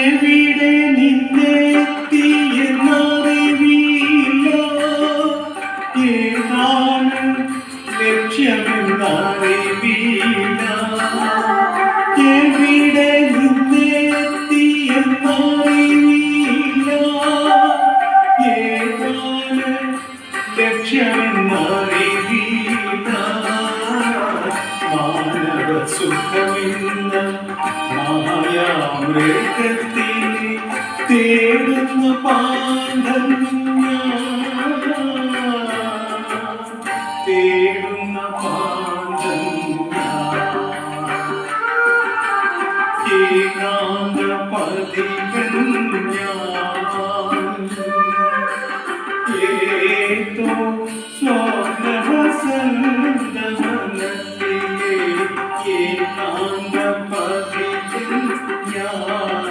എവിടെ നിന്നെത്തിയെന്നറിവില്ല ഏതാണ് ലക്ഷ്യമെന്നറിവില്ല. എവിടെ സുഖമെന്ന മായാമൃഗത്തിൽ തേടുന്ന പാണ്ഡം തേടുന്ന പാണ്ഡം ഏകാന്ത പതികൾ Yeah.